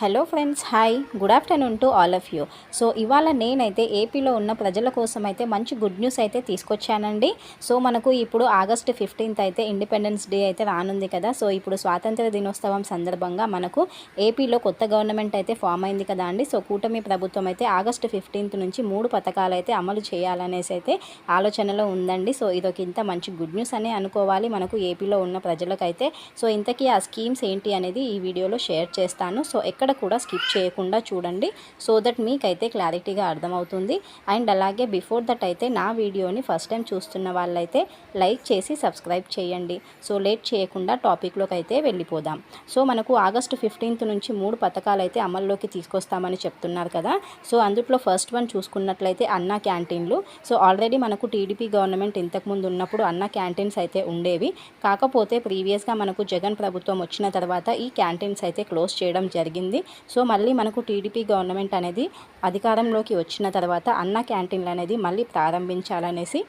Hello friends hi good afternoon to all of you so ఇవాళ నేనైతే ఏపీలో ఉన్న ప్రజల కోసం అయితే మంచి గుడ్ న్యూస్ అయితే తీసుకొచ్చానండి. సో మనకు ఇప్పుడు ఆగస్ట్ ఫిఫ్టీన్త్ అయితే ఇండిపెండెన్స్ డే అయితే రానుంది కదా. సో ఇప్పుడు స్వాతంత్ర దినోత్సవం సందర్భంగా మనకు ఏపీలో కొత్త గవర్నమెంట్ అయితే ఫామ్ అయింది కదా అండి. సో కూటమి ప్రభుత్వం అయితే ఆగస్ట్ ఫిఫ్టీన్త్ నుంచి మూడు పథకాలు అయితే అమలు చేయాలనేసి అయితే ఆలోచనలో ఉందండి. సో ఇదొక ఇంత మంచి గుడ్ న్యూస్ అనే అనుకోవాలి మనకు ఏపీలో ఉన్న ప్రజలకైతే. సో ఇంతకీ ఆ స్కీమ్స్ ఏంటి అనేది ఈ వీడియోలో షేర్ చేస్తాను. సో ఎక్కడ కూడా స్కిప్ చేయకుండా చూడండి సో దట్ మీకైతే క్లారిటీగా అర్థమవుతుంది. అండ్ అలాగే బిఫోర్ దట్ అయితే నా వీడియోని ఫస్ట్ టైం చూస్తున్న వాళ్ళైతే లైక్ చేసి సబ్స్క్రైబ్ చేయండి. సో లేట్ చేయకుండా టాపిక్లోకి అయితే వెళ్ళిపోదాం. సో మనకు ఆగస్టు ఫిఫ్టీన్త్ నుంచి మూడు పథకాలు అయితే అమల్లోకి తీసుకొస్తామని చెప్తున్నారు కదా. సో అందుట్లో ఫస్ట్ వన్ చూసుకున్నట్లయితే అన్నా క్యాంటీన్లు. సో ఆల్రెడీ మనకు టీడీపీ గవర్నమెంట్ ఇంతకుముందు ఉన్నప్పుడు అన్న క్యాంటీన్స్ అయితే ఉండేవి. కాకపోతే ప్రీవియస్గా మనకు జగన్ ప్రభుత్వం వచ్చిన తర్వాత ఈ క్యాంటీన్స్ అయితే క్లోజ్ చేయడం జరిగింది. సో మళ్ళీ మనకు టీడీపీ గవర్నమెంట్ అనేది అధికారంలోకి వచ్చిన తర్వాత అన్న క్యాంటీన్లు అనేది మళ్ళీ ప్రారంభించాలనేసి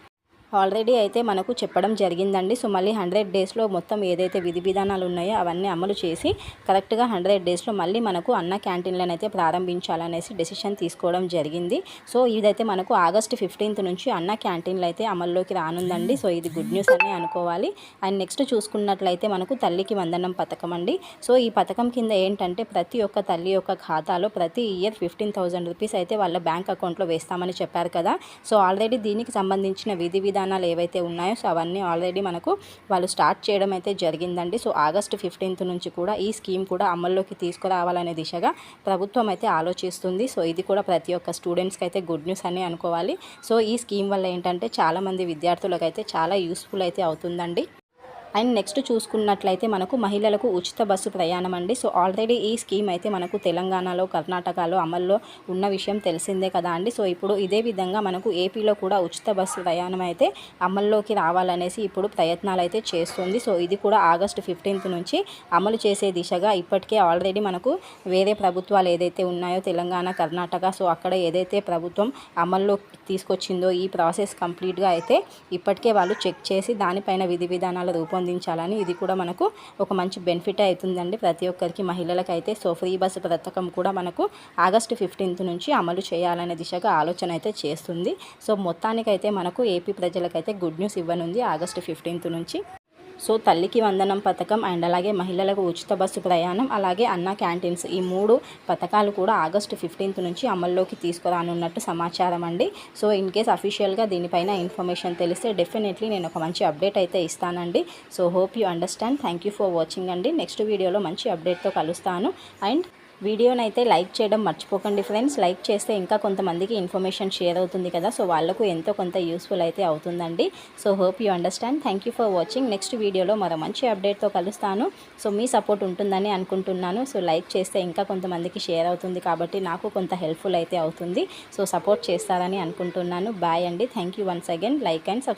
ఆల్రెడీ అయితే మనకు చెప్పడం జరిగిందండి. సో మళ్ళీ హండ్రెడ్ డేస్లో మొత్తం ఏదైతే విధి విధానాలు ఉన్నాయో అవన్నీ అమలు చేసి కరెక్ట్గా హండ్రెడ్ డేస్లో మళ్ళీ మనకు అన్న క్యాంటీన్లను అయితే ప్రారంభించాలనేసి డెసిషన్ తీసుకోవడం జరిగింది. సో ఇదైతే మనకు ఆగస్ట్ ఫిఫ్టీన్త్ నుంచి అన్న క్యాంటీన్లు అయితే అమల్లోకి రానుందండి. సో ఇది గుడ్ న్యూస్ అని అనుకోవాలి. అండ్ నెక్స్ట్ చూసుకున్నట్లయితే మనకు తల్లికి వందనం పథకం అండి. సో ఈ పథకం కింద ఏంటంటే ప్రతి ఒక్క తల్లి యొక్క ఖాతాలో ప్రతి ఇయర్ ఫిఫ్టీన్ థౌజండ్ రూపీస్ అయితే వాళ్ళ బ్యాంక్ అకౌంట్లో వేస్తామని చెప్పారు కదా. సో ఆల్రెడీ దీనికి సంబంధించిన విధి విధానాలు ఏవైతే ఉన్నాయో సో అవన్నీ ఆల్రెడీ మనకు వాళ్ళు స్టార్ట్ చేయడం అయితే జరిగిందండి. సో ఆగస్టు ఫిఫ్టీన్త్ నుంచి కూడా ఈ స్కీమ్ కూడా అమల్లోకి తీసుకురావాలనే దిశగా ప్రభుత్వం అయితే ఆలోచిస్తుంది. సో ఇది కూడా ప్రతి ఒక్క స్టూడెంట్స్కి అయితే గుడ్ న్యూస్ అని అనుకోవాలి. సో ఈ స్కీమ్ వల్ల ఏంటంటే చాలామంది విద్యార్థులకు అయితే చాలా యూస్ఫుల్ అయితే అవుతుందండి. అండ్ నెక్స్ట్ చూసుకున్నట్లయితే మనకు మహిళలకు ఉచిత బస్సు ప్రయాణం అండి. సో ఆల్రెడీ ఈ స్కీమ్ అయితే మనకు తెలంగాణలో కర్ణాటకలో అమల్లో ఉన్న విషయం తెలిసిందే కదా అండి. సో ఇప్పుడు ఇదే విధంగా మనకు ఏపీలో కూడా ఉచిత బస్సు ప్రయాణం అయితే అమల్లోకి రావాలనేసి ఇప్పుడు ప్రయత్నాలు అయితే చేస్తుంది. సో ఇది కూడా ఆగస్టు ఫిఫ్టీన్త్ నుంచి అమలు చేసే దిశగా ఇప్పటికే ఆల్రెడీ మనకు వేరే ప్రభుత్వాలు ఏదైతే ఉన్నాయో తెలంగాణ కర్ణాటక సో అక్కడ ఏదైతే ప్రభుత్వం అమల్లో తీసుకొచ్చిందో ఈ ప్రాసెస్ కంప్లీట్గా అయితే ఇప్పటికే వాళ్ళు చెక్ చేసి దానిపైన విధి విధానాల రూపం రూపొందించాలని ఇది కూడా మనకు ఒక మంచి బెనిఫిట్ అవుతుందండి. ప్రతి ఒక్కరికి మహిళలకు అయితే సో ఫ్రీ బస్సు పథకం కూడా మనకు ఆగస్టు ఫిఫ్టీన్త్ నుంచి అమలు చేయాలనే దిశగా ఆలోచన అయితే చేస్తుంది. సో మొత్తానికైతే మనకు ఏపీ ప్రజలకైతే గుడ్ న్యూస్ ఇవ్వనుంది ఆగస్టు ఫిఫ్టీన్త్ నుంచి. సో తల్లికి వందనం పథకం అండ్ అలాగే మహిళలకు ఉచిత బస్సు ప్రయాణం అలాగే అన్న క్యాంటీన్స్. ఈ మూడు పథకాలు కూడా ఆగస్టు ఫిఫ్టీన్త్ నుంచి అమల్లోకి తీసుకురానున్నట్టు సమాచారం అండి. సో ఇన్ కేస్ అఫీషియల్గా దీనిపైన ఇన్ఫర్మేషన్ తెలిస్తే డెఫినెట్లీ నేను ఒక మంచి అప్డేట్ అయితే ఇస్తానండి. So hope you understand. Thank you for watching అండి. నెక్స్ట్ వీడియోలో మంచి అప్డేట్తో కలుస్తాను. అండ్ వీడియోని అయితే లైక్ చేయడం మర్చిపోకండి ఫ్రెండ్స్. లైక్ చేస్తే ఇంకా కొంతమందికి ఇన్ఫర్మేషన్ షేర్ అవుతుంది కదా. సో వాళ్ళకు ఎంతో కొంత యూస్ఫుల్ అయితే అవుతుందండి. So hope you understand. Thank you for watching. Next వీడియోలో మరో మంచి అప్డేట్తో కలుస్తాను. సో మీ సపోర్ట్ ఉంటుందని అనుకుంటున్నాను. సో లైక్ చేస్తే ఇంకా కొంతమందికి షేర్ అవుతుంది కాబట్టి నాకు కొంత హెల్ప్ఫుల్ అయితే అవుతుంది. సో సపోర్ట్ చేస్తారని అనుకుంటున్నాను. బాయ్ అండి. Thank you once again. Like and